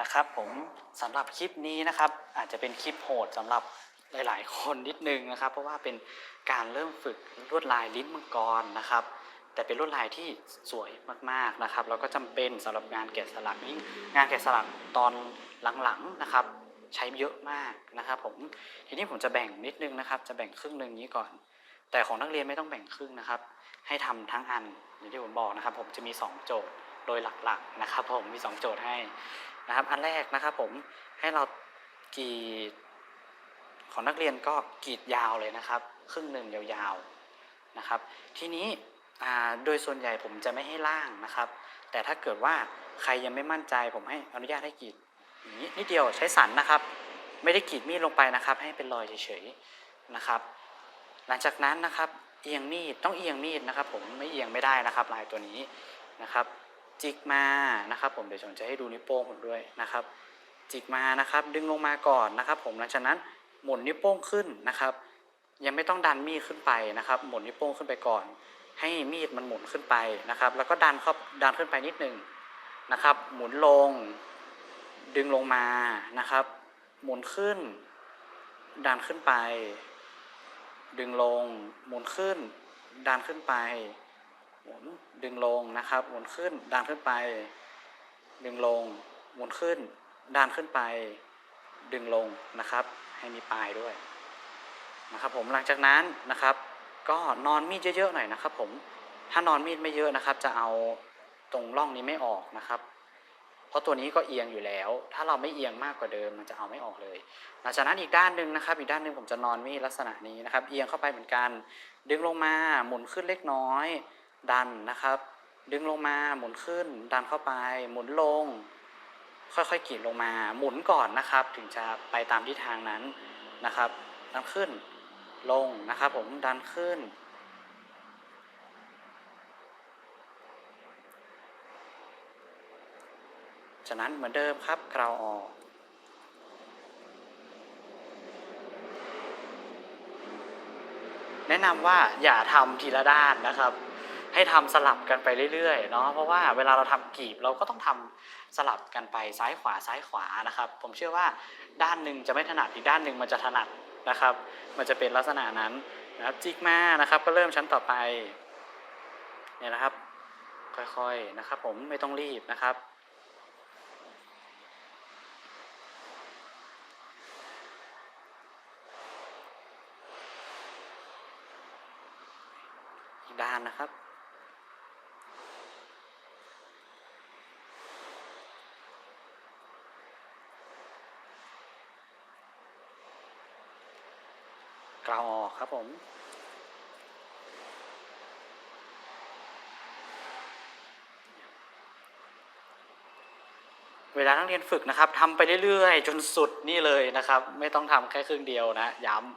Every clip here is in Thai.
นะครับผมสำหรับคลิปนี้นะครับ อาจจะเป็นคลิปโหดสำหรับหลาย ๆ คนนิดนึงนะครับ เพราะว่าเป็นการเริ่มฝึกลวดลายลิ้นมังกรนะครับ แต่เป็นลวดลายที่สวยมากๆนะครับ แล้วก็จำเป็นสำหรับงานแกะสลักยิ่งงานแกะสลักตอนหลังๆนะครับ ใช้เยอะมากนะครับผมทีนี้ผมจะแบ่งนิดนึงนะครับ จะแบ่งครึ่งหนึ่งนี้ก่อน แต่ของนักเรียนไม่ต้องแบ่งครึ่งนะครับ ให้ทำทั้งอันอย่างที่ผมบอกนะครับ ผมจะมี 2 โจทย์โดยหลักๆนะครับ ผมมี 2 โจทย์ให้ นะครับ อันแรกนะครับผมให้เรากรีดของนักเรียนก็กรีดยาวเลยนะครับ ครึ่งหนึ่งยาวๆนะครับ ทีนี้โดยส่วนใหญ่ผมจะไม่ให้ล่างนะครับ แต่ถ้าเกิดว่าใครยังไม่มั่นใจผมให้อนุญาตให้กรีดนี้นิดเดียวใช้สันนะครับ ไม่ได้กรีดมีดลงไปนะครับ ให้เป็นรอยเฉยๆนะครับ หลังจากนั้นนะครับเอียงมีดต้องเอียงมีดนะครับ ผมไม่เอียงไม่ได้นะครับ ลายตัวนี้นะครับ จิกมานะครับ ผมเดี๋ยวผมจะให้ดูนิ้วโป้งผมด้วยนะครับ จิกมานะครับ ดึงลงมาก่อนนะครับ ผมหลังจากนั้นหมุนนิ้วโป้งขึ้นนะครับ ยังไม่ต้องดันมีดขึ้นไปนะครับ หมุนนิ้วโป้งขึ้นไปก่อน ให้มีดมันหมุนขึ้นไปนะครับ แล้วก็ดันเข้าดันขึ้นไปนิดหนึ่งนะครับ หมุนลง ดึงลงมานะครับ หมุนขึ้น ดันขึ้นไป ดึงลง หมุนขึ้น ดันขึ้นไป หมุนดึงลงนะครับ หมุนขึ้นดันขึ้นไป ดึงลง หมุนขึ้นดันขึ้นไป ดึงลงนะครับ ให้มีปลายด้วยนะครับ ผมหลังจากนั้นนะครับ ก็นอนมีดเยอะๆหน่อยนะครับ ผมถ้านอนมีดไม่เยอะนะครับ จะเอาตรงร่องนี้ไม่ออกนะครับ เพราะตัวนี้ก็เอียงอยู่แล้ว ถ้าเราไม่เอียงมากกว่าเดิมมันจะเอาไม่ออกเลย หลังจากนั้นอีกด้านหนึ่งนะครับ อีกด้านหนึ่งผมจะนอนมีดลักษณะนี้นะครับ เอียงเข้าไปเหมือนกัน ดึงลงมาหมุนขึ้นเล็กน้อย ดันนะครับ ดึงลงมาหมุนขึ้น ดันเข้าไป หมุนลง ค่อยๆกรีดลงมาหมุนก่อนนะครับ ถึงจะไปตามทิศทางนั้นนะครับ ดันขึ้นลงนะครับ ผมดันขึ้นฉะนั้นเหมือนเดิมครับกลาวออกแนะนำว่าอย่าทำทีละด้านนะครับ ให้ทำสลับกันไปเรื่อยๆเนาะเพราะว่าเวลาเราทำกรีบเราก็ต้องทำสลับกันไปซ้ายขวาซ้ายขวานะครับ ผมเชื่อว่าด้านหนึ่งจะไม่ถนัดอีกด้านหนึ่งมันจะถนัดนะครับ มันจะเป็นลักษณะนั้นนะครับจิกมานะครับ ก็เริ่มชั้นต่อไปเนี่ยนะครับ ค่อยๆนะครับ ผมไม่ต้องรีบนะครับอีกด้านนะครับ กลาวออกครับผม เวลานักเรียนฝึกนะครับทำไปเรื่อยๆ จนสุดนี่เลยนะครับ ไม่ต้องทำแค่ครึ่งเดียวนะ ย้ำ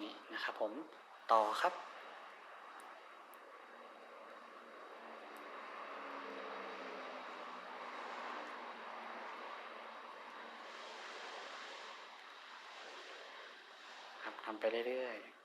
นี่นะครับผมต่อครับ ครับทำไป เรื่อยๆ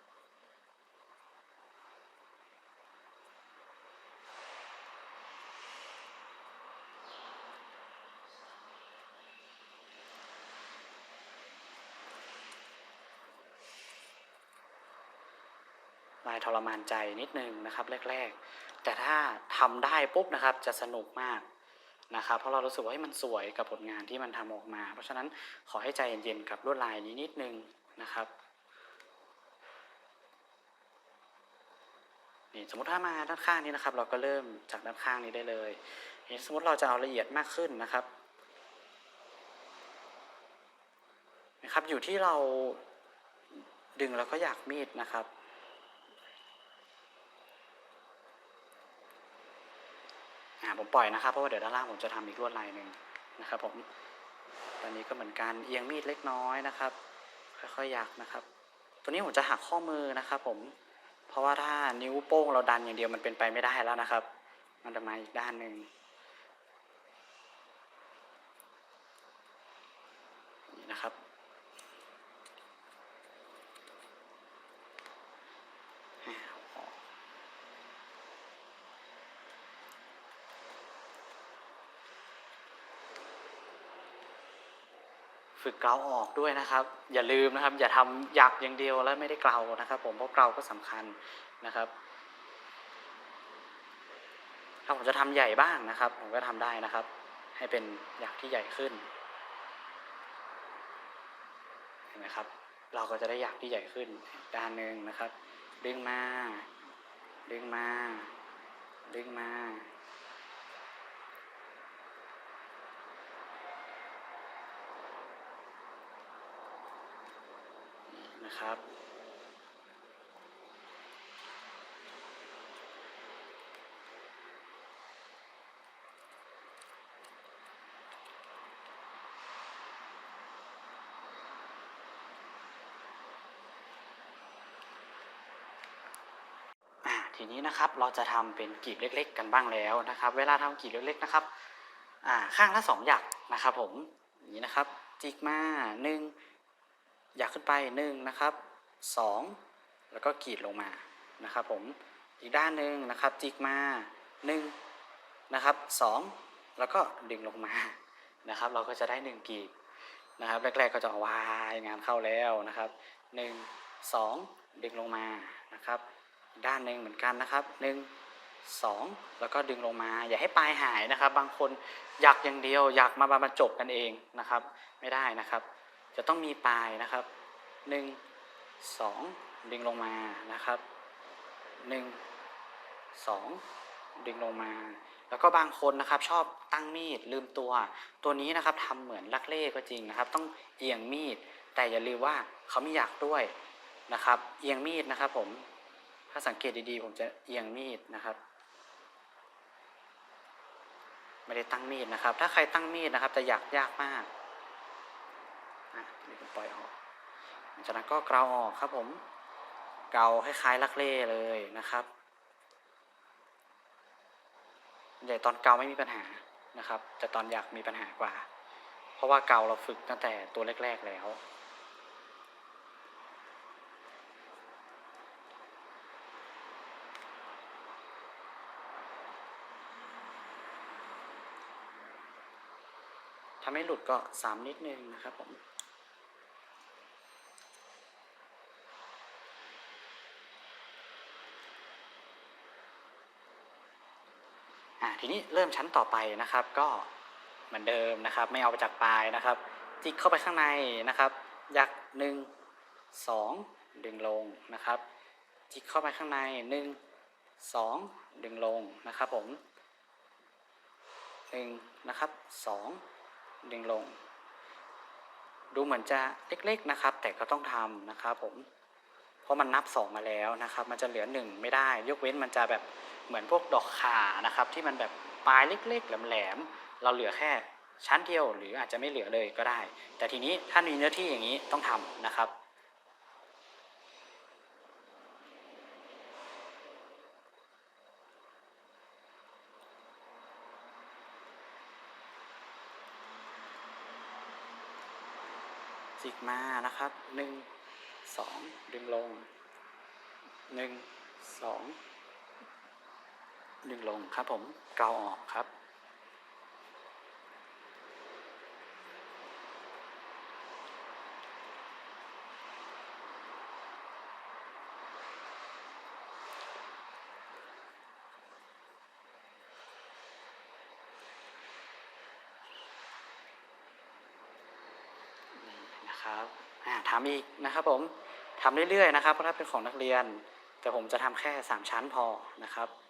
ลายทรมานใจนิดนึงนะครับ แรก ๆ แต่ถ้าทำได้ปุ๊บนะครับ จะสนุกมากนะครับเพราะเรารู้สึกว่ามันสวยกับผลงานที่มันทำออกมา เพราะฉะนั้นขอให้ใจเย็นๆกับลวดลายนี้นิดนึงนะครับ นี่สมมติถ้ามาด้านข้างนี้นะครับ เราก็เริ่มจากด้านข้างนี้ได้เลยนี่สมมติเราจะเอาละเอียดมากขึ้นนะครับนะครับ อยู่ที่เราดึงแล้วก็อยากมีดนะครับผมปล่อยนะครับเพราะว่าเดี๋ยวด้านล่างผมจะทำอีกลวดลายหนึ่งนะครับ ผมตอนนี้ก็เหมือนกันเอียงมีดเล็กน้อยนะครับ ค่อยๆอยากนะครับ ตัวนี้ผมจะหักข้อมือนะครับ ผม เพราะว่าถ้านิ้วโป้งเราดันอย่างเดียวมันเป็นไปไม่ได้แล้วนะครับ มันจะมาอีกด้านหนึ่งนี่นะครับ ฝึกเกลาออกด้วยนะครับ อย่าลืมนะครับ อย่าทำหยักอย่างเดียวแล้วไม่ได้เกลานะครับ ผมเพราะเกลาก็สำคัญนะครับ ถ้าผมจะทำใหญ่บ้างนะครับ ผมก็ทำได้นะครับ ให้เป็นหยักที่ใหญ่ขึ้นเห็นไหมครับ เราก็จะได้หยักที่ใหญ่ขึ้นด้านหนึ่งนะครับ ดึงมา ดึงมา ดึงมา นะครับ ทีนี้นะครับเราจะทำเป็นกีบเล็ก ๆ กันบ้างแล้วนะครับ เวลาทำกีบเล็ก ๆ นะครับข้างละสองหยักนะครับผมอย่างนี้นะครับจิกมาหนึ่ง หยักขึ้นไปหนึ่งนะครับสองแล้วก็กรีดลงมานะครับผมอีกด้านหนึ่งนะครับจิกมาหนึ่งนะครับสองแล้วก็ดึงลงมานะครับ เราก็จะได้หนึ่งกีบนะครับแรกๆก็จะวายงานเข้าแล้วนะครับหนึ่งสองดึงลงมานะครับ ด้านหนึ่งเหมือนกันนะครับหนึ่งสองแล้วก็ดึงลงมา อย่าให้ปลายหายนะครับ บางคนอยากอย่างเดียว อยากมาบรรจบกันเองนะครับ ไม่ได้นะครับ จะต้องมีปลายนะครับหนึ่งสองดึงลงมานะครับหนึ่งสองดึงลงมา แล้วก็บางคนนะครับชอบตั้งมีดลืมตัว ตัวนี้นะครับทำเหมือนลักเล่ก็จริงนะครับ ต้องเอียงมีด แต่อย่าลืมว่าเขาไมีหยักด้วยนะครับ เอียงมีดนะครับผมถ้าสังเกตดีๆ ผมจะเอียงมีดนะครับไม่ได้ตั้งมีดนะครับ ถ้าใครตั้งมีดนะครับจะอยากยากมาก อะนี่ผมปล่อยออกจากนั้นก็เกลาออกครับผมเกลาคล้ายๆลักเล่เลยนะครับใหญ่ตอนเกาไม่มีปัญหานะครับ แต่ตอนอยากมีปัญหากว่า เพราะว่าเกาเราฝึกตั้งแต่ตัวแรก ๆแล้วถ้าไม่หลุดก็สามนิดนึงนะครับผม ทีนี้เริ่มชั้นต่อไปนะครับ ก็เหมือนเดิมนะครับ ไม่เอาไปจากปลายนะครับ จิกเข้าไปข้างในนะครับ ยักหนึ่งสองดึงลงนะครับ จิกเข้าไปข้างในหนึ่งสองดึงลงนะครับผมหนึ่งนะครับสองดึงลง ดูเหมือนจะเล็กๆนะครับ แต่ก็ต้องทำนะครับผมเพราะมันนับสองมาแล้วนะครับ มันจะเหลือหนึ่งไม่ได้ ยกเว้นมันจะแบบ เหมือนพวกดอกข่านะครับ ที่มันแบบปลายเล็กๆแหลมๆเราเหลือแค่ชั้นเดียวหรืออาจจะไม่เหลือเลยก็ได้ แต่ทีนี้ถ้ามีเนื้อที่อย่างนี้ต้องทำนะครับ จิกมานะครับหนึ่งสองดึงลงหนึ่งสอง ดึงลงครับผมเกาออกครับ นะครับอ่าทำอีกนะครับผมทำเรื่อยๆนะครับเพราะถ้าเป็นของนักเรียน แต่ผมจะทำแค่สามชั้นพอนะครับ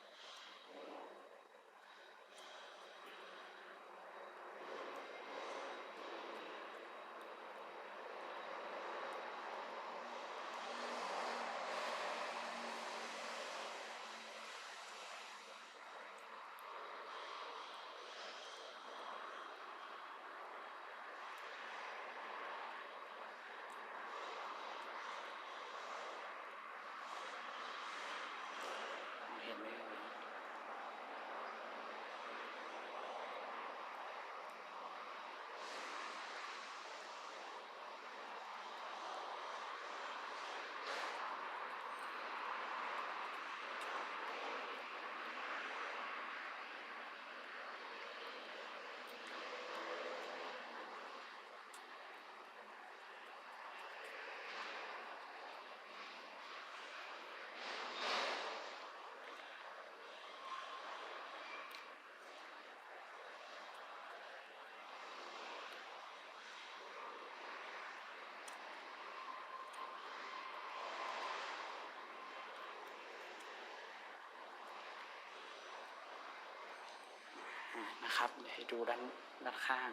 นะครับเดี๋ยวให้ดูด้านด้านข้าง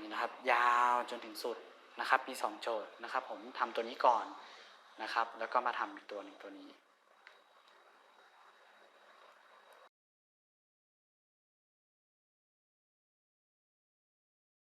นี่นะครับ ยาวจนถึงสุดนะครับ มีสองโจทย์นะครับ ผมทำตัวนี้ก่อนนะครับ แล้วก็มาทำอีกตัวหนึ่งตัวนี้